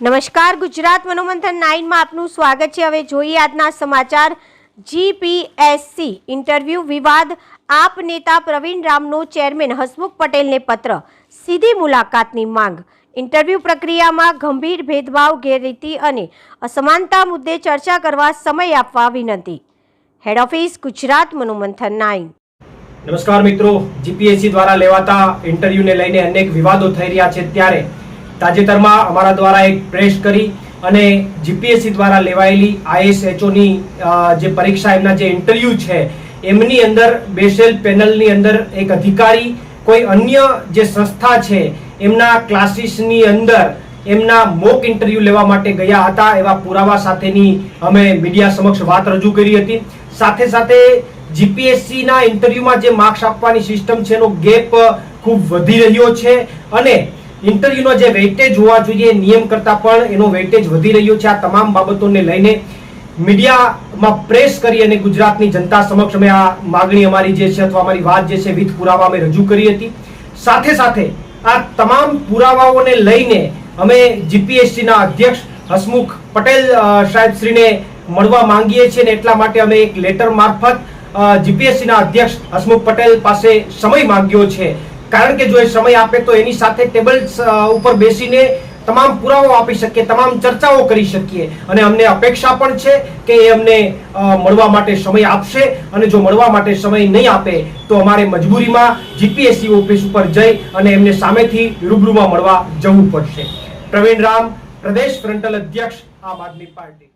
નમસ્કાર, ગુજરાત મનોમંથન નાઇનમાં આપનું સ્વાગત છે. હવે જોઈએ આજના સમાચાર. જીપીએસસી ઇન્ટરવ્યૂ વિવાદ. આપ નેતા પ્રવીણ રામનો ચેરમેન હસમુખ પટેલને પત્ર. સીધી મુલાકાતની માંગ. ઇન્ટરવ્યૂ પ્રક્રિયામાં ગંભીર ભેદભાવ, ગેરરીતિ અને અસમાનતા મુદ્દે ચર્ચા કરવા સમય આપવા વિનંતી. Head office Gujarat Manomanthan nine. નમસ્કાર મિત્રો. જીપીએસસી દ્વારા લેવાતા ઇન્ટરવ્યુને લઈને અનેક વિવાદો થઈ રહ્યા છે. ત્યારે તાજેતરમાં અમારા દ્વારા એક પ્રેસ કરી અને જીપીએસસી દ્વારા લેવાયેલી આઈએસએચઓની જે પરીક્ષા એમના જે ઇન્ટરવ્યુ છે, એમની અંદર બેસેલ પેનલની અંદર એક અધિકારી, કોઈ અન્ય જે સંસ્થા છે, એમના ક્લાસીસની અંદર એમના મોક ઇન્ટરવ્યુ લેવા માટે ગયા હતા એવા પુરાવા સાથેની અમે મીડિયા સમક્ષ વાત રજૂ કરી હતી. સાથે સાથે જીપીએસસીના ઇન્ટરવ્યુમાં જે માર્ક્સ આપવાની સિસ્ટમ છે એનો ગેપ ખૂબ વધી રહ્યો છે અને ઇન્ટરવ્યુનો જે વેઇટેજ હોવા જોઈએ, નિયમ કરતાં પણ એનો વેઇટેજ વધી રહ્યો છે. આ તમામ બાબતોને લઈને મીડિયામાં પ્રેસ કરી અને ગુજરાતની જનતા સમક્ષ અમે આ માગણી અમારી જે છે અથવા અમારી વાત જે છે વિથ પુરાવા અમે રજૂ કરી હતી. સાથે સાથે આ તમામ પુરાવાઓને લઈને અમે જીપીએસસીના અધ્યક્ષ હસમુખ પટેલ સાહેબશ્રીને મળવા માંગીએ છીએ ને એટલા માટે અમે એક લેટર મારફત જીપીએસસીના અધ્યક્ષ હસમુખ પટેલ પાસે સમય માંગ્યો છે. કારણ કે જો એ સમય આપે તો એની સાથે ટેબલ ઉપર બેસીને તમામ પુરાવો આપી શકીએ, તમામ ચર્ચાઓ કરી શકીએ. અને અમને અપેક્ષા પણ છે કે એ અમને મળવા માટે સમય આપશે. અને જો મળવા માટે સમય નહીં આપે, તો અમારે મજબૂરીમાં જીપીએસસી ઓફિસ ઉપર જઈ અને એમને સામેથી રૂબરૂમાં મળવા જવું પડશે. પ્રવીણ રામ, પ્રદેશ ફ્રન્ટલ અધ્યક્ષ, આમ આદમી પાર્ટી.